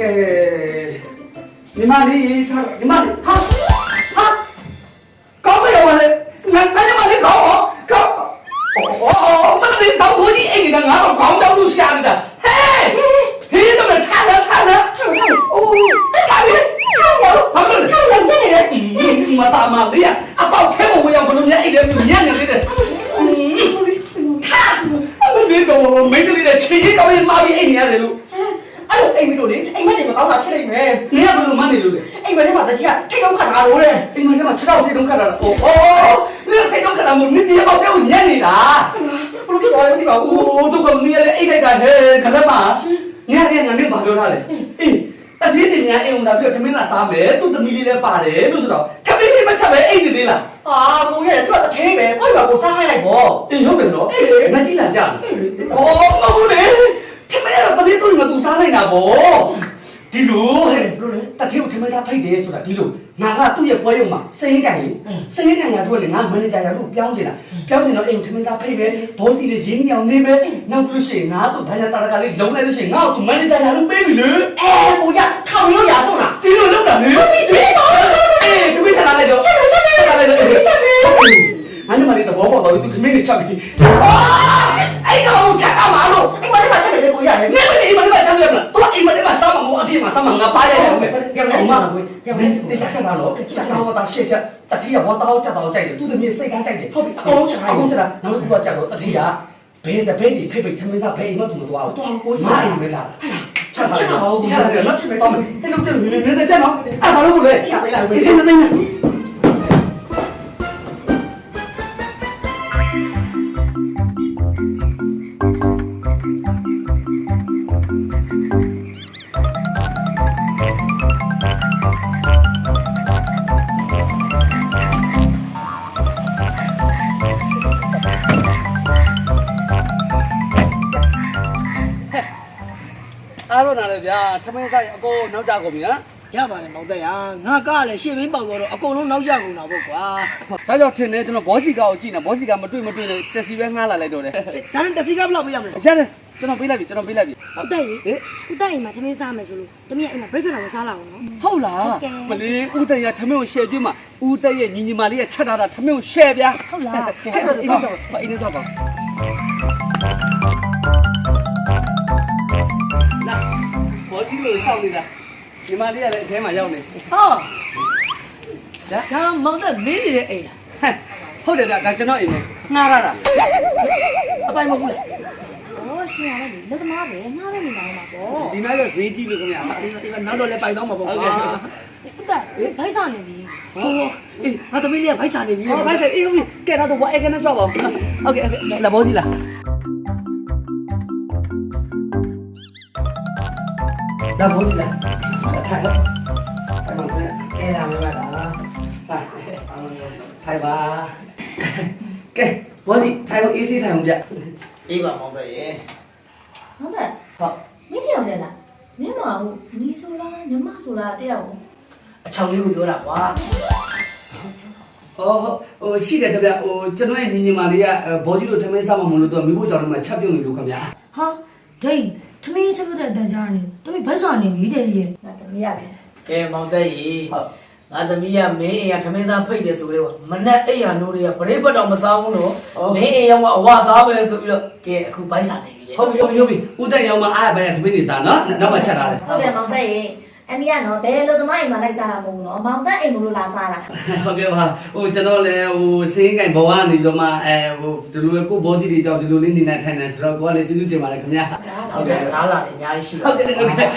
ကဲညီမလေးထားညီမလေးဟာ မကောင်းတာဖြစ်နေမယ်နေရဘယ်လိုမှနေလို့လဲအိမ်မက်ထဲမှာတကြီးကထိတ်တော့ခတ်တာလို့တဲ့အိမ်မထဲမှာခြေထောက်ထိတ်တုံးခတ်တာအိုးအိုးနေထိတ်တုံးခတ်တာမို့နေဒီပေါက်ထဲကိုညက်နေတာဘလို့ဖြစ်သွားလဲမသိပါအိုဘူးးတို့ကနေရတဲ့အိတ်လိုက်ကဟဲခရက်မှာညက်တဲ့ငါနေဘာပြောထားလဲအေးတတိတင်ညာအိမ်ဝင်လာပြီးသမင်းလာစားမယ်သူ့သမီးလေးလည်းပါတယ်လို့ဆိုတော့သမီးလေးမချက်ပဲအိတ်နေသေးလားအာကိုရဲ့သူကတသေးပဲကိုယ့်ဘာကိုစားခိုင်းလိုက်ပေါ့အေးဟုတ်တယ်နော်မကြည့်လာကြအော်မဟုတ်လေသမီးကတော့ပလေးတို့မသူစားနိုင်တာဗော ဒီလိုဟဲ့ဘလို့လဲတတိကိုထမင်းစားဖိတ်တယ်ဆိုတာဒီလိုငါကသူ့ရဲ့ပွဲရုံမှာစရင်ကန်လေစရင်ကန်ရတော့လေငါမန်နေဂျာရလို့ပြောင်းနေတာပြောင်းနေတော့အိမ်ထမင်းစားဖိတ်မယ်ဘောစီလေးရင်းညောင်နေမယ်နောက်ပြီးလို့ရှိရင်ငါတို့ဘာသာတာကလေးလုံးလိုက်လို့ရှိရင်ငါ့ကိုမန်နေဂျာရလို့ပေးပြီလေအဲကိုရထောင်ရိုးရာဆုံးလားဒီလိုလုပ်တာလေဟုတ်ပြီဒီတော့အေးထမင်းစားလိုက်တော့ချက်ချက်ချက်ချက်လိုက်တော့ချက်ပြီ ငါတို့မလေးတော့ဘောပေါ်တော့သူထမင်းနဲ့ချက်ပြီအဲ့တော့ချက်အောင်မလို့အိမ်မက်ထဲမှာချက်နေတယ်ကိုရတယ်နေမလေးအိမ်မလေးကချက်ပြမလားသူကအိမ်မလေးကစားမှာမဟုတ်အပြင်မှာစားမှာငါပါရတယ်ဟုတ်ကဲ့ကဲမလေးမှာကိုကဲမလေးဒီစားချက်တော့ချက်တော့တာရှေ့ချက်တတိယဝတ်တော့ချက်တော့ကြိုက်တယ်သူသမီးစိတ်ကားကြိုက်တယ်ဟုတ်ပြီအကုန်လုံးချက်အခိုင်းကုန်ချက်တာနောက်တစ်ခုကချက်တော့တတိယဘယ်တဲ့ဘယ်ဒီဖိတ်ဖိတ်ထမင်းစားဖိတ်အိမ်မသူမတော်ဘူးမာအိမ်ပဲလားချက်တာချက်တယ်နော်ချက်ပဲတော့ဟဲ့လို့ချက်နေနေချက်နော်အဲ့ဘာလို့လဲရသေးလားကိုဒီနေနေ အားတော့နားလေဗျာထမင်းစားရင်အကုန်နောက်ကြကုန်ပြီနော်ရပါတယ်မောင်သက်ရငါကလည်းရှေ့မင်းပေါက်တော့အကုန်လုံးနောက်ကျကုန်တာပေါ့ကွာဒါကြောင့်ထင်တယ်ကျွန်တော်ဘောစီကာကိုကြည့်နေဘောစီကာမတွေ့မတွေ့နဲ့တက်စီပဲငှားလာလိုက်တော့တယ်ဒါနဲ့တစီကဘယ်လောက်ပေးရမလဲရတယ်ကျွန်တော်ပေးလိုက်ပြီကျွန်တော်ပေးလိုက်ပြီဦးတက်ရေဦးတက်အိမ်မှာသမင်းစားမယ်ဆိုလို့တမီးအိမ်မှာ break ကတော့မစားလာဘူးနော်ဟုတ်လားဟုတ်ကဲ့မလေးဦးတက်ရထမင်းကိုရှယ်ကျွေးမှာဦးတက်ရဲ့ညီညီမလေးရဲ့ချက်ထားတာထမင်းကိုရှယ်ဗျာဟုတ်လားကဲအဲ့ဒါအင်းကြောက်ပါအင်းကြောက်ပါ ကြီးလို့စောင့်နေတာညီမလေးကလည်းအထဲမှာရောက်နေဟောဒါဒါမောင်သက်မင်းနေတဲ့အိမ်လားဟဲ့ဟုတ်တယ်ဗျဒါကျွန်တော်အိမ်နဲ့ငှားရတာအပိုင်မဟုတ်လားအော်ရှင်ရတယ်လက်သမားပဲငှားလိုက်နေတာမှာပေါ့ဒီနေ့ကဈေးကြီးလို့ခင်ဗျာနောက်တော့လည်းပိုင်တော့မှာပေါ့ဟုတ်ကဲ့ဟုတ်တယ်ဘိုက်စားနေပြီဟောအေးငါသမီးလေးကဘိုက်စားနေပြီဟောဘိုက်စားအေးဟုတ်ပြီကဲတော့ဘာအဲ့ကနေကြောက်ပါဦးဟုတ်ကဲ့လာဘောစီလား လာဘောစီလာထိုင်တော့ထိုင်ပါခင်ဗျအဲ့ဒါမှမလားထိုင်ပါကဲဘောစီထိုင်အောင်အေးဆေးထိုင်အောင်ဗျအေးပါမောင်သက်ရေဟုတ်တယ်ဟုတ်မင်းကြောင်လဲလားမင်းမဟုတ်နီဆိုလားညမဆိုလားတယောက်အချောင်လေးကိုပြောတာကွာအော်ဟိုရှိတယ်ခင်ဗျဟိုကျွန်တော်ရဲ့ညီညီမလေးကဘောစီတို့ထမင်းစားမှမလို့တော့မိဖို့ကြောင့်လည်းချက်ပြုတ်နေလို့ခင်ဗျ။ဟာဒိတ် သမီးချက်ပြတဲ့အတန်ကြားနေ။သမီးဘိုက်စားနေပြီတဲ့လေငါတမီးရတယ်ကဲမောင်သက်ရေဟုတ်ငါသမီးကမင်းအိမ်ကထမင်းစားဖိတ်တယ်ဆိုတော့မနဲ့အိမ်ရနိုးတွေကပရိပတ်တော့မစားဘူးနော်မင်းအိမ်ရောက်မှအဝစားပဲဆိုပြီးတော့ကဲအခုဗိုက်စာနေပြီဟုတ်ပြီဟုတ်ပြီဟုတ်ပြီဦးတက်ရောင်မအားရပဲသမင်းနေစားနော်နောက်မှချက်ထားတယ်ဟုတ်တယ်မောင်သက်ရေ အန်ဒီကနော်ဘယ်လိုသမားအိမ်မှာလိုက်စားတာမဟုတ်ဘူးနော်မောင်သက်အိမ်မလို့လာစားတာဟုတ်ကဲ့ပါဟိုကျွန်တော်လည်းဟိုစင်းကင်ဘဝကနေပြီးတော့မှအဲဟိုဒီလိုကိုဘောစီတွေကြောင့်ဒီလိုလေးနေနေထိုင်နေဆိုတော့ကိုကလည်းကျေးဇူးတင်ပါတယ်ခင်ဗျာဟုတ်ကဲ့လားလာတယ်အများကြီးရှိပါဟုတ်ကဲ့ဟုတ်ကဲ့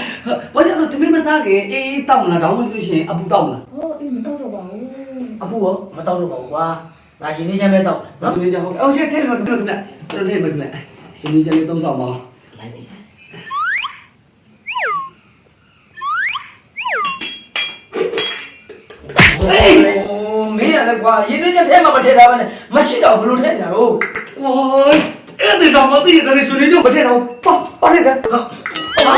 ဘာကြောင့်သမင်းမစားခင်အေးတောက်မလားတောင်းမလို့ရှိရင်အပူတောက်မလားဟောအေးမတော့တော့ပါဘူးအပူရောမတော့လို့ပါဘူးကွာငါရှင်နေချမ်းပဲတော့တယ်နော်နော်ဒီနေ့ကြောင့်ဟုတ်ကဲ့အော်ချက်ထဲမှာခင်ဗျာခင်ဗျာကျွန်တော်ထဲမှာခင်ဗျာရှင်ဒီချက်လေးသုံးဆောင်ပါအောင်လိုက်နေ မင်းရလဲကွာရင်းနေချက်ထဲမှာမထည့်ထားပါနဲ့မရှိတော့ဘလို့ထည့်နေတာတော့ဝိုင်းအဲ့ဒီတော့မသိရတဲ့ရှင်ဒီကြောင့်မထဲတော့ပါပါလေစမ်းဟုတ်အာ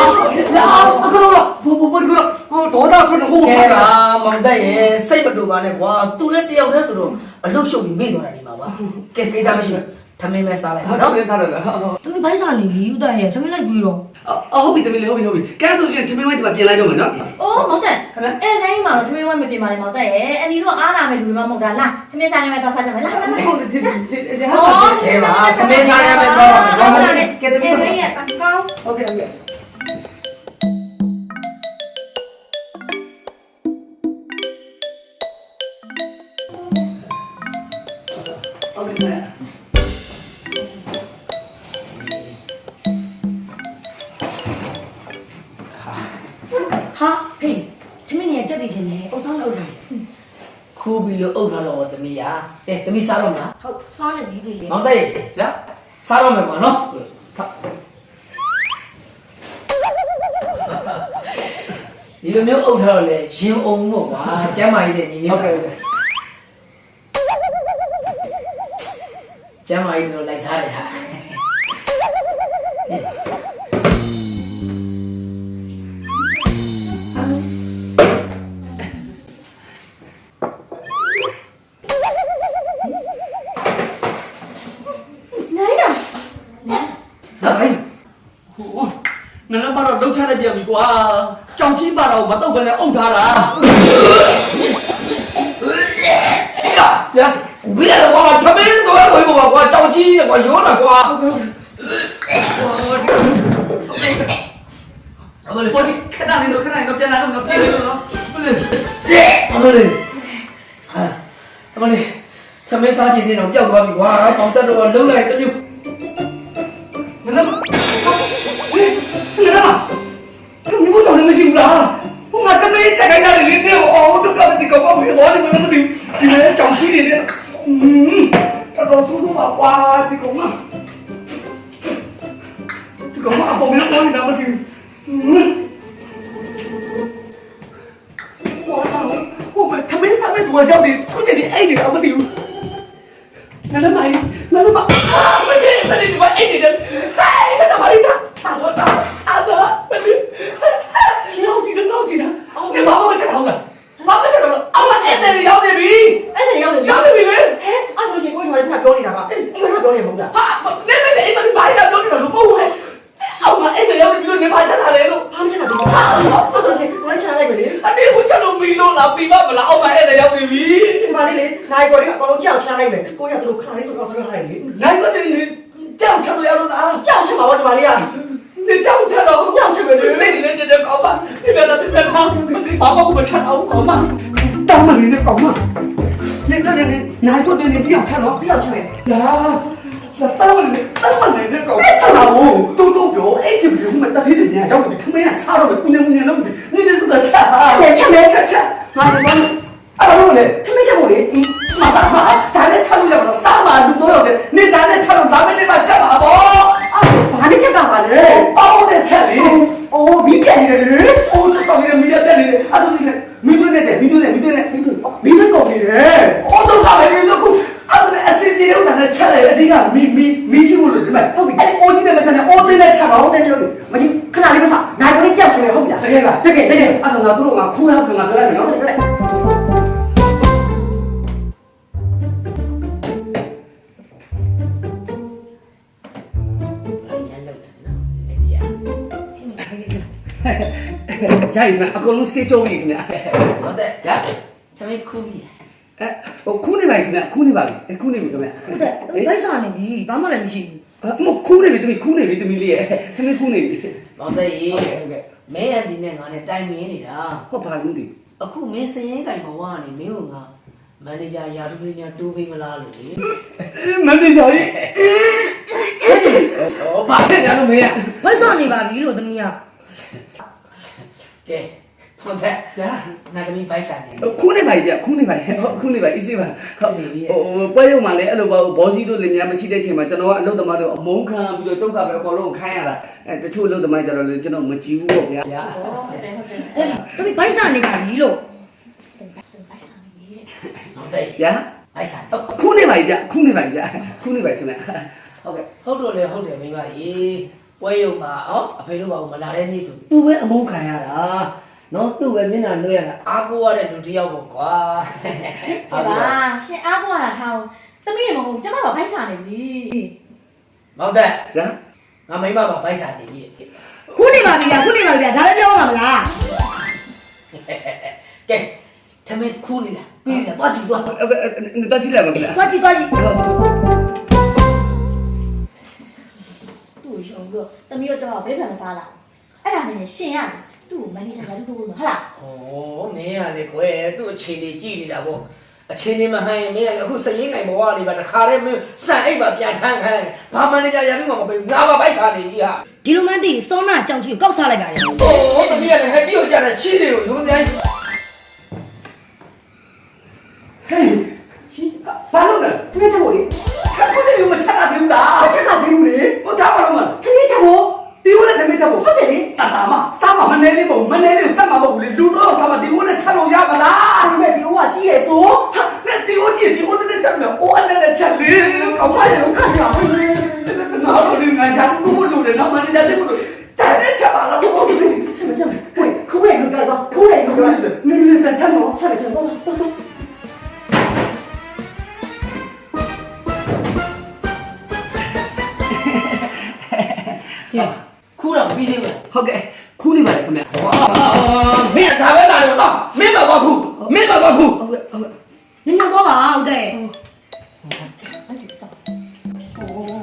အခုတော့ဘောဘောဘောကတော့ဟိုဒေါသထွက်နေဟိုကဲထွက်ပါတာမောင်တက်ရဲ့စိတ်မတူပါနဲ့ကွာသူလည်းတယောက်တည်းဆိုတော့အလုတ်ရှုပ်ပြီးမိသွားတာဒီမှာပါကဲကိစ္စမရှိဘူး ထမင်းပဲစားလိုက်ပါနော်ဟုတ်ကဲ့စားလိုက်ပါဟုတ်သမီးဘိုက်စားနေပြီဥတန်ရဲ့ထမင်းလိုက်ကြွေးတော့အော်ဟုတ်ပြီသမီးလေးဟုတ်ပြီဟုတ်ပြီကဲဆိုရှင်ထမင်းဝိုင်းဒီမှာပြင်လိုက်တော့မယ်နော်အိုးမောင်တက်ခင်ဗျအဲ့ခိုင်းမှာတော့ထမင်းဝိုင်းမပြင်ပါနဲ့မောင်တက်ရဲ့အန်ဒီတို့အားလာမယ်လူတွေမှမဟုတ်တာလားထမင်းစားနေမယ်တော့စားကြမယ်လားဟုတ်တယ်ဟုတ်တယ်ဟုတ်တယ်ကဲပါထမင်းစားရမယ်တော့တော့ကဲသမီးတို့ရဲ့ကောင်းဟုတ်ကဲ့ဟုတ်ကဲ့ င်တယ်အုပ်ဆောင်လောက်တာခူးပြီးလို့အုပ်ထားတော့ဗောသမီးอ่ะအဲသမီးစားတော့မလားဟုတ်စောင်းနေပြီးပြီလေမောင်တဲ့လာစားတော့မယ်ကွာနော်ဟုတ်ဒီလိုမျိုးအုပ်ထားတော့လေရင်အောင်မို့ကွာကျမ်းမာရေးတဲ့ညီလေးဟုတ်ကဲ့ကျမ်းမာရေးတော့လိုက်စားတယ်ဟာ တော့လှုပ်ချလိုက်ပြန်ပြီကွာကြောင်ချင်းပါတော့မတော့ဘဲနဲ့အုပ်ထားတာရဘယ်လိုကွာထမင်းဆိုရကိုကွာကြောင်ကြီးကွာရောတာကွာအမလေးပေါ်စီခဏနေတော့ခဏနေတော့ပြန်လာတော့ပြန်လာတော့အမလေးအမလေးဟာအမလေးထမင်းစားခြင်းစင်းတော့ပျောက်သွားပြီကွာပေါင်တက်တော့လုံးလိုက်တမျိုး နနမဟေးနနမမင်းတို့လည်းမရှိဘူးလားဟိုငါတမေးချက်ခိုင်းတာလေနင်းအော်တို့ကတိကောက်ပြီးတော့လည်းမလုပ်ဘူးဒီမဲကြောင်ရှိနေတဲ့อืมတော့သူ့မှာကွာဒီကောင်မဒီကောင်မအပေါ်မင်းပေါ်နေတာမသိဘူးဟိုမှာသမင်းစားမဲ့သူကကြောက်တယ်သူကျန်နေအဲ့နေတာမသိဘူး နာလမိုင်းနာလမိုင်းအာမလေးမလေးဒီမအဲ့ဒီတယ်ဟဲ့နာလမိုင်းတာအာတော့တာအာတော့မလေးရှင်းအောင်ဒီတော့ဒီတော့ဒီဘာမှမချက်အောင်လားဘာမှချက်အောင်အောင်မအဲ့တယ်ရောက်နေပြီ အဲ့ဒါရောက်နေ ရောက်နေပြီလေ ဟဲ့အဲ့ဆိုရှင်ကိုညီမလေးကပြောနေတာကအိမ်မှာပြောနေမဟုတ်လား ဟာနေမနေအိမ်မဘာရတော့လို့လို့ပို့ဟဲ့အောင်မအဲ့တယ်ရောက်နေပြီလို့နေပါချက်လာလေလို့ ဘာမှမချက်တာဒီမှာအဲ့ဆိုရှင်ကိုလည်းချလိုက်ပဲလေ အတေးဘူးချက်လို့ပြီးလို့လားပြီးပါမလားအောင်မအဲ့တယ်ရောက်နေပြီ ဒီမှာလေးလေနိုင်ပေါ်လေးကအကောင်လုံးကြောက်ချလိုက်မယ်ကိုရသူတို့ခဏလေးဆိုတော့ပြောထားတယ်လေ နိုင်တော့နေကြောက်ချက်လို့ရလို့လား ကြောက်ချင်ပါဘောဒီမှာလေးက နေကြောက်ချက်တော့ကြောက်ချက်ပဲလေစိတ်နေကြတဲ့ကောင်း ပါဒီမဲ့တော့ဒီမဲ့ဟာဘာမှမချက်အောင်ကောင်းပါတောင်းမနေနဲ့ကောင်းပါနေနေနေနိုင်တော့နေပြောင်းချက်တော့ကြောက်ချင်မယ်လာလာတောင်းမနေတောင်းမနေနဲ့ကောင်းချက်တော့တူတူပြောအဲ့ချင်ဘူးမတသေးတယ်ညာရောက်ပြီခမင်းကစားတော့ကုနေကုနေလို့နေနေစတဲ့ချက်ချက်ချက်ချက်ချက်ငါဒီမအဲ့လိုလေထမင်းချက်ဖို့လေမသာပါဒါနဲ့ချက်လို့ရတော့စားပါလူတော့ရတယ်နေဒါနဲ့ချက်တော့ဒါမဲ့နေမှာချက်ပါဘောဘာနဲ့ချက်ကပါလဲပေါင်းတဲ့ချက်လေ အိုးမိပြန်နေတယ်လေအိုးသက်ဆောင်ရမီရတဲ့နေအဲ့ဒါကြီးနဲ့မီးတွင်းနဲ့မီးတွင်းနဲ့မီးတွင်းနဲ့မီးတွင်းမိမကုန်နေတယ်အော်တော့ကလည်းလို့ကိုအဲ့ဒါအစင်ပြေဥစ္စာနဲ့ချက်လိုက်အဓိကမီမီမီရှိဖို့လို့ဒီမဲ့ဟုတ်ပြီအဲ့အိုးကြီးနဲ့မချက်နဲ့အိုးသေးနဲ့ချက်တော့ဟုတ်တယ်ချက်လို့မကြီးခဏလေးမစားနိုင်ပေါ်လေးကြောက်ချင်မယ်ဟုတ်ပြီလားတကယ်လားတကယ်တကယ်အဲ့ဒါငါတို့ကငါခူးထားပြီးငါပြောလိုက်မယ်နော်ဟုတ်တယ် ရိုက်မှာအကုန်လုံးစေးကြုံနေခင်ဗျာမောင်တဲ့ရထမင်းခူးပြီအဲဟိုခူးနေပါခင်ဗျာခူးနေပါပြီခူးနေပြီခင်ဗျာဦးသားဘိုက်စားနေပြီဘာမှလည်းမရှိဘူးမခူးနေပြီတမီခူးနေပြီတမီလေးရဲ့တမီခူးနေပြီမောင်တဲ့ရေဟုတ်ကဲ့ဟုတ်ကဲ့မင်းအန်ဒီနဲ့ငါနဲ့တိုင်မင်းနေတာဟုတ်ပါလို့ဒီအခုမင်းစရင်ကင်ဘဝကနေမင်းကငါမန်နေဂျာယာတူလေးများတိုးပေးမလားလို့လေမန်နေဂျာကြီးဟောဘာလဲညာလို့မင်းဘိုက်စားနေပါပြီလို့သမီးက ကဲဟုတ်တဲ့ရနာသမီးဘိုက်ဆန်နေခူးနေပါပြီခူးနေပါဟုတ်ခူးနေပါ easy ပါဟုတ်ပြီဟိုပွဲရုံမှာလည်းအဲ့လိုပေါ့ဘောစီတို့လည်းများမရှိတဲ့ချိန်မှာကျွန်တော်ကအလုပ်သမားတို့အမုန်းခံပြီးတော့တုတ်ကပဲအကုန်လုံးခိုင်းရတာအဲတချို့အလုပ်သမားကျတော့လည်းကျွန်တော်မကြည့်ဘူးပေါ့ဗျာဟုတ်တယ်ဟုတ်တယ်ဟဲ့သမီးဘိုက်စားနေပါပြီလို့မောင်တဲ့ဗျာဘိုက်ဆန်ခူးနေပါပြီခူးနေပါပြီခူးနေပါခင်ဗျဟုတ်ကဲ့ဟုတ်တော့လေဟုတ်တယ်မိမရေ ပွဲရုံမှာဟောအဖေတို့ဘာမလာတဲ့နေ့ဆိုသူ့ပဲအမုန်းခံရတာနော်သူ့ပဲမျက်နှာနှွှဲရတာအားကိုရတဲ့လူတစ်ယောက်ပေါ့ကွာဟုတ်ပါရှင်အားကိုရတာထားအောင်သမီးတွေမဟုတ်ဘူးကျမကဘိုက်စားနေပြီမောင်တက်ရန်ငါမိမပါဘိုက်စာနေပြီခုနေပါပြီဗျာခုနေပါပြီဗျာဒါလည်းပြောမှာမလားကဲထမင်းခုနေလားပြီးတယ်သွားကြည့်သွားအဲ့ဒါတကြည့်လိုက်ပါခင်ဗျာသွားကြည့်သွားကြည့် ဆိုပြီးတော့တမီးတို့ကျွန်တော်ဘယ်ထံမစားလာအဲ့ဒါနဲ့နဲ့ရှင်ရတယ်သူ့ကိုမန်နေဂျာကတူတူလို့ဟုတ်လားဩနင်းရလေကွယ်သူ့အခြေအနေကြည့်နေတာပေါ့အချင်းချင်းမဟန်ရင်မင်းကအခုစရင်ငိုင်ဘဝတွေပါတခါတည်းမင်းစံအိတ်ပါပြန်ထမ်းခိုင်းဘာမန်နေဂျာရပြီးမှမပေးငါပါပိုက်စားနေပြီဟာဒီလိုမှသိစောနာကြောင်ချီကိုကောက်စားလိုက်ပါလေဩတမီးရလေဟဲ့ပြီးတော့ကြာတဲ့ချီတွေကိုရုံးတိုင်းဟဲ့ရှင်ဘာလုပ်လဲသူကချက်ဖို့လေချက်ဖို့တယ်မချက်တာဘူးလားမချက်တာဘူးလေဟောဒါပါတော့မလား ချက်ဖို့တီဦးနဲ့တမင်ချက်ဖို့ဟုတ်တယ်လေတာတာမစားမမနေလေးပေါ့မနေလေးစမ်းမပေါ့ဘူးလေလူတော့စားမတီဦးနဲ့ချက်လို့ရပါလားအဲ့ဒီမဲ့ဒီဦးကကြီးရဲ့ဆိုဟာနဲ့တီဦးကြီးတီဦးနဲ့ချက်မယ်အိုးအဲ့နဲ့ချက်လေကောင်းပါရဲ့ခါရအောင်ငါတို့ငါချာဘူးလို့လေငါမနေကြတယ်ဘူးလို့တာနဲ့ချက်ပါလားတော့ဘူးလေချက်မချက်မဝေးခူးရဲ့လူကြိုက်တော့ခူးရဲ့လူကြိုက်နေနေစချက်နော်ချက်မချက်တော့တော့ တော့ခူးတော့ပြီးသေးဘူးဟုတ်ကဲ့ခူးနေပါလေခင်ဗျာဝါမင်းဒါပဲလာတယ်တော့မင်းမတော့ခူးမင်းမတော့ခူးဟုတ်ကဲ့ဟုတ်ကဲ့နင်တော့ပါဟုတ်တယ်အဲ့ဒီစား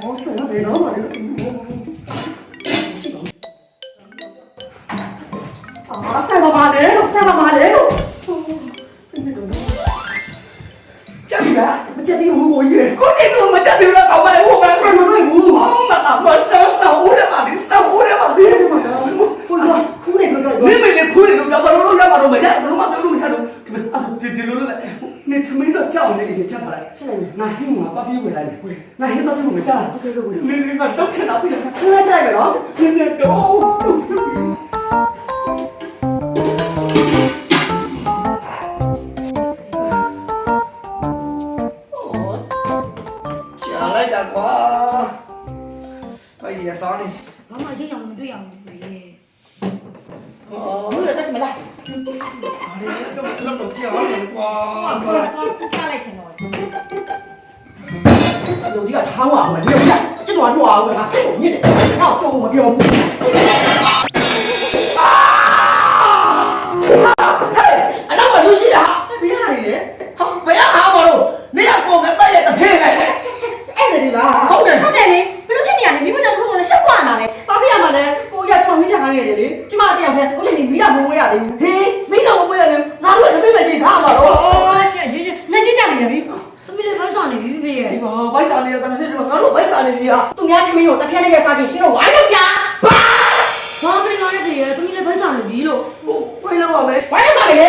ဟောဆယ်ရတယ်နော်ပါလေအာဆယ်ပါပါလေဆယ်ပါပါလေဆယ်နေတော့ချက်ပြီလားမချက်သေးဘူးကိုကြီးကိုတိကမချက်ဘူးလားကောင်းပါလေဟိုမှာဆယ်မလို့ဘူးမ မဆောင်းဆောင်းဦးရပါလိဆောင်းဦးရပါလိဘာလို့ခုနေလို့တော့မင်းမလေးခုနေလို့တော့ဘာလို့ရပါတော့မရဘူးမပြောလို့မရတော့ဒီဒီလိုလဲနေသမီးတော့ကြောက်နေအရင်ချက်ပါလိုက်ချက်လိုက်ငါဟင်းငါပပီးဝယ်လိုက်တယ်ငါဟင်းပပီးကိုမကြောက်ဘူးဟုတ်ကဲ့ဟုတ်ကဲ့နေနေကတော့ချက်တော့ပြီလားခဏချက်လိုက်မယ်နော်နေနေတော့လိုက်တာကွာ ဘာကြီးရစောင်းနေဘာမှရှင်းအောင်မတွေ့အောင်ဘူးလေဟောဘူးလို့တက်ချင်မလားဘာလဲတော့တော့ကြာနေကွာစားလိုက်ချင်တော့လူကြီးကထောင်းအောင်မယ်ဒီလိုကကျွတ်သွားတော့အောင်မယ်ငါစိတ်ကိုညစ်တယ်ငါ့ကိုကြိုးမပြောဘူး အနောက်မှာလူရှိတာ ဘယ်ဟာနေလဲ ဟောဘယ်ဟာမလို့နေရကိုကတက်ရတဲ့ဖေးလေ အဲ့ဒါဒီလား ဟုတ်တယ် ဟုတ်တယ်လေဘယ်လိုဖြစ်နေရလဲမိမကြောင့်ဘုံကလည်းရှောက်ကွာလာတယ် ဘာပြရမှာလဲကိုရကျွန်တော်မင်းချက်ခိုင်းရတယ်လေကျမတယောက်တည်းအခုချိန်ဒီမိတာမဝေးရသေးဘူး ဟေးမင်းတော့မပွေးရတယ်ငါတို့ကတပိမဲ့ကြီးစားမှာတော့ အော်ရှင့်ရေးရေးလက်ကြီးကြနေတယ်ပြီ သမီးလေးဖိုက်ဆောင်နေပြီဖေရဲ့ ဒီမှာဘိုက်စာနေရတဲ့နေ့တော့ငါတို့ဘိုက်စာနေပြီဟာ သူများထမင်းကိုတစ်ဖက်နဲ့စားချင်းရှင်းတော့ဝိုင်းလို့ကြာဘာမင်းလာတဲ့တည်းရဲ့သမီးလေးဖိုက်ဆောင်နေပြီလို့ဟိုဝိုင်းလို့ပါမယ်ဝိုင်းလို့ပါလေ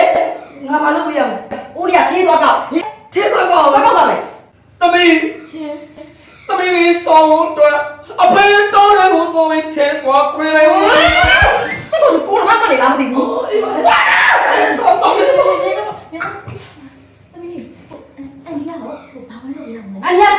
ငါဘာလို့ပြရမလဲဦးရီကခေးသွားတော့သေးတော့ကောတော့တော့ပါမယ်သမီးရှင်သမီးလေးစောင်းတော့အဖေတော်တယ်ဘုံတော်ဝင်ထဲသွားခွေးလိုက်ဦးစိတ်ကိုကိုယ်ကမှလည်းလားမသိဘူးအေးပါတော့တော်ပြီသမီးအဲ့ဒီကတော့ဘာမှလုပ်ရမလဲအညာ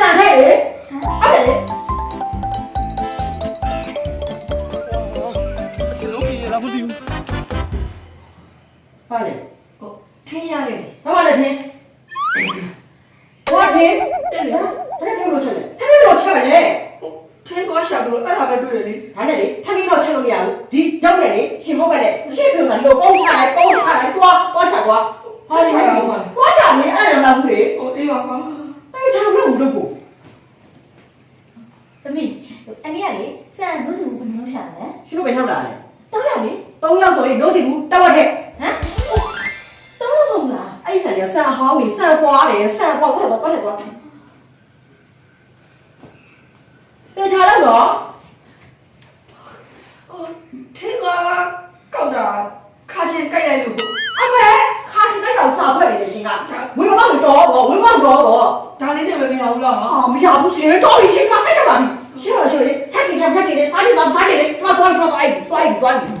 ဆန်ခဲ့လေ သမီးအဲ့ဒီကလေဆန်လို့စီဘူးဘယ်လိုရှာလဲရှင်တို့ပဲထောက်တာလေတော့ရလေ၃ယောက်ဆိုရင်လို့စီဘူးတဝက်ထက်ဟမ်တော့လို့ဟုတ်လားအဲ့ဒီဆန်ကဆန်ဟောင်းနေဆန်ပွားတယ်ဆန်ပွားတော့တော့တော့တော့တေချာတော့တော့ဟိုထင်းသွားကောက်တာခါချင်းကြိုက်လိုက်လို့အမေ ခါချင်တော့စာဖွဲ့နေတယ်ရှင်ကဝင်မတော့တော့ဘောဝင်မတော့ဘောဒါလေးနဲ့ပဲမရဘူးလားအာမရဘူးရှင်တော်ပြီရှင်ကဆက်ချက်ပါပြီရှင်ရရှင်လေချက်ချင်ချက်ချင်လေစားချင်စားစားချင်လေတော့တော့တော့အဲ့တော့အဲ့တော့တော့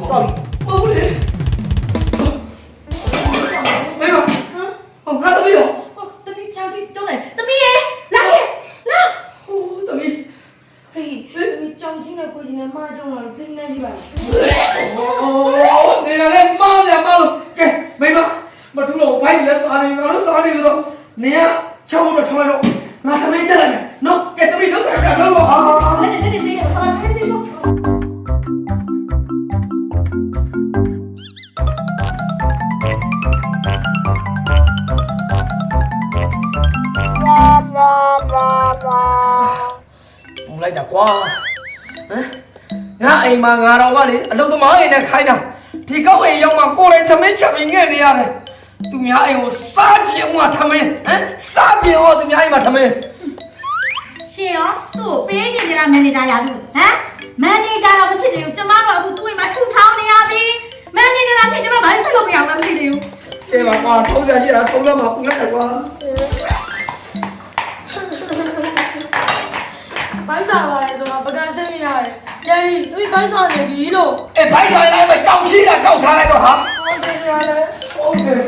ကွာဟမ်ငါအိမ်မှာငါတော်ကလေအလုပ်သမားအိမ်နဲ့ခိုင်းတာဒီကောက်အိမ်ရောက်မှကိုယ်တိုင်သမင်းချက်ပြီးငဲ့နေရတယ်သူများအိမ်ကိုစားချင်မှသမင်းဟမ်စားချင်ဟောသူများအိမ်မှာသမင်းရှင်ရောသူ့ကိုပေးချင်နေတာမန်နေဂျာရလို့ဟမ်မန်နေဂျာတော့မဖြစ်သေးဘူးကျမတို့အခုသူ့အိမ်မှာထူထောင်နေရပြီမန်နေဂျာကဖြစ်ကျမဘာလို့ဆက်လုပ်မရအောင်လဲမသိသေးဘူးကဲပါကွာထုံးစရာရှိတာထုံးစရာမှာပူလိုက်တယ်ကွာ ဘိုက်စာပါတယ်ဆိုတော့ပကဆက်ပြရတယ်။တယ်ရီသူဘိုက်စာနေပြီလို့အေးဘိုက်ဆိုင်လည်းပဲတောင်ချီတာတောက်စားလိုက်တော့ဟာဟုတ်တယ်ပြရတယ် okay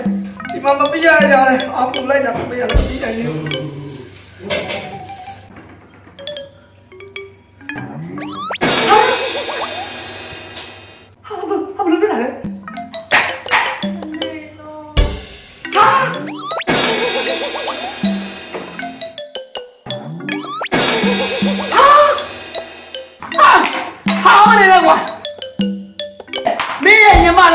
ဒီမှာမပြရကြလဲအပူလိုက်တာမပြရလို့ဒီတိုင်းလေးဟာဘာဘာလို့ပြရလဲ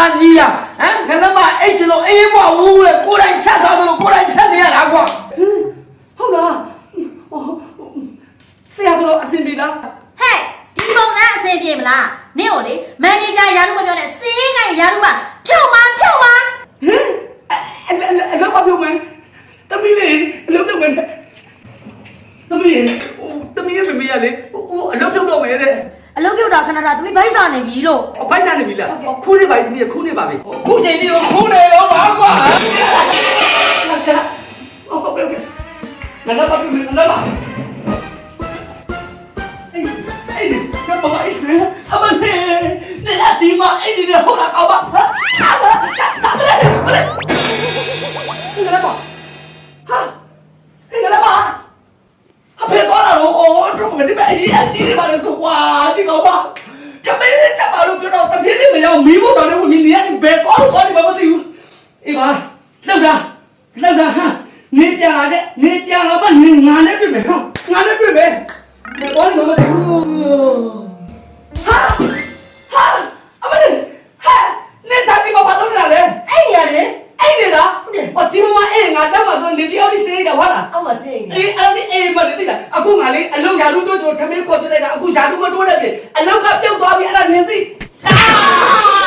ရဲ့ညီမလားညီလားဟမ်ငါလည်းမအိတ်ချလို့အေးဘွားဝူးလေကိုယ်တိုင်ချက်စားတယ်လို့ကိုယ်တိုင်ချက်နေရတာကွာဟုတ်လားဆရာတို့အဆင်ပြေလားဟဲ့ဒီပုံစံအဆင်ပြေမလားနင့်ကိုလေမန်နေဂျာရာလူမပြောနဲ့စေးကိုင်ရာလူပါဖြုတ်ပါဖြုတ်ပါဟင်အအအလောက်ပါပြုံးမယ်တမီးလေးအလောက်ပြုံးမယ်တမီးလေးဟိုတမီးရဲ့မမေးရလေဟိုအလောက်ပြုံးတော့မယ်တဲ့ အလုပ်ပြုတ်တာခဏတာသူဘိုက်စားနေပြီလို့အဖိုက်စားနေပြီလားခုနေပါပြီတမီးခုနေပါပြီခုချိန်ဒီကိုခုနေတော့ပါကွာဟုတ်ကဲ့ဟုတ်ကဲ့ငါလည်းပါပြုံးမယ်ငါလည်းပါအေးအေးကမမအေးအမလေးနေအဒီမအေးဒီဟိုလာကောပါဟာတာမလေးမလေးငါလည်းပါဟာငါလည်းပါ အဖေတော့လာတော့အော်တော့မဒီမအကြီးအကြီးတွေပါလေဆိုကွာကြည့်ကောပါတမင်းနဲ့ချက်ပါလို့ပြောတော့တတိလေးမရောက်မီးဖို့တော့လည်းဝင်နေရတယ်ဘယ်တော့တော့ဒီမမသိဘူးအေးပါလောက်တာလောက်တာဟာနေပြန်လာတဲ့နေပြန်လာပါနေငါနဲ့တွေ့မယ်ဟာငါနဲ့တွေ့မယ်ဘယ်တော့မှမသိဘူးဟာဟာအမလေးဟာနေတာဒီမပါတော့လာလေအဲ့ဒီရတယ်အဲ့နေလားဟောဒီမမအေးငါတော့မှဆိုနေတယောက်လေးစေးတာဟုတ်လားအောက်မှာစင်းနေအေးအဲ့ ဒီအေးမလေးသိလားအခုငါလေးအလုံးရာလူတို့တို့ထမင်းခေါ်တဲ့တာအခုရာလူမတိုးလိုက်ပြီအလုံးကပြုတ်သွားပြီအဲ့ဒါနင်သိအာ